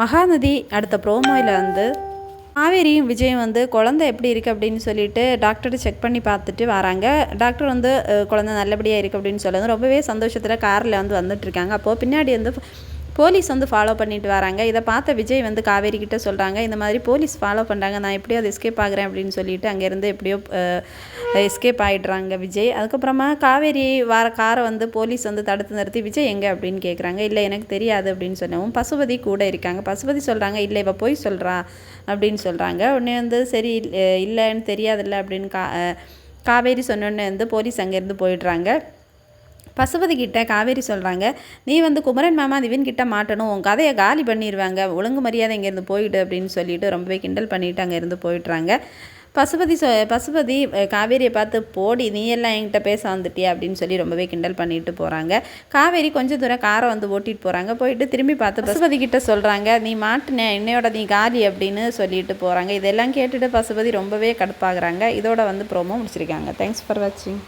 மகாநதி அடுத்த ப்ரோமோயில் வந்து காவேரியும் விஜயும் வந்து குழந்தை எப்படி இருக்குது அப்படின்னு சொல்லிட்டு டாக்டர்கிட்ட செக் பண்ணி பார்த்துட்டு வராங்க. டாக்டர் வந்து குழந்தை நல்லபடியாக இருக்குது அப்படின்னு சொல்லி ரொம்பவே சந்தோஷத்தில் காரில் வந்து வந்துட்டுருக்காங்க அப்போது பின்னாடி வந்து போலீஸ் வந்து ஃபாலோ பண்ணிட்டு வராங்க. இதை பார்த்த விஜய் வந்து காவேரி கிட்ட சொல்கிறாங்க இந்த மாதிரி போலீஸ் ஃபாலோ பண்ணுறாங்க நான் எப்படியோ அது எஸ்கேப் ஆகுறேன் அப்படின்னு சொல்லிட்டு அங்கேருந்து எப்படியோ எஸ்கேப் ஆகிடுறாங்க விஜய். அதுக்கப்புறமா காவேரி வர காரை வந்து போலீஸ் வந்து தடுத்து நிறுத்தி விஜய் எங்கே? அப்படின்னு கேட்குறாங்க இல்லை எனக்கு தெரியாது அப்படின்னு சொன்னவும் பசுபதி கூட இருக்காங்க. பசுபதி சொல்கிறாங்க இல்லை இவ போய் சொல்கிறா அப்படின்னு சொல்கிறாங்க உடனே வந்து சரி இல்லைன்னு தெரியாதில்ல அப்படின்னு கா காவேரி சொன்னோடனே வந்து போலீஸ் அங்கேருந்து போயிடுறாங்க. பசுபதி கிட்ட காவேரி சொல்கிறாங்க நீ வந்து குமரன் மாமா திவின் கிட்ட மாட்டணும். உன் கதையை காலி பண்ணிடுவாங்க ஒழுங்கு மரியாதை இங்கேருந்து போயிடு அப்படின்னு சொல்லிட்டு ரொம்பவே கிண்டல் பண்ணிட்டு அங்கேருந்து போயிடுறாங்க. பசுபதி சொ பசுபதி காவேரியை பார்த்து போடி நீ எல்லாம் என்கிட்ட பேச வந்துட்டியா? அப்படின்னு சொல்லி ரொம்பவே கிண்டல் பண்ணிட்டு போகிறாங்க காவேரி கொஞ்ச தூரம் காரை வந்து ஓட்டிட்டு போகிறாங்க போயிட்டு திரும்பி பார்த்து பசுபதி கிட்ட சொல்கிறாங்க நீ மாட்டுனே என்னையோட நீ காலி அப்படின்னு சொல்லிட்டு போகிறாங்க இதெல்லாம் கேட்டுட்டு பசுபதி ரொம்பவே கடுப்பாகிறாங்க. இதோட வந்து ப்ரோமோ முடிச்சிருக்காங்க. தேங்க்ஸ் ஃபார் வாட்சிங்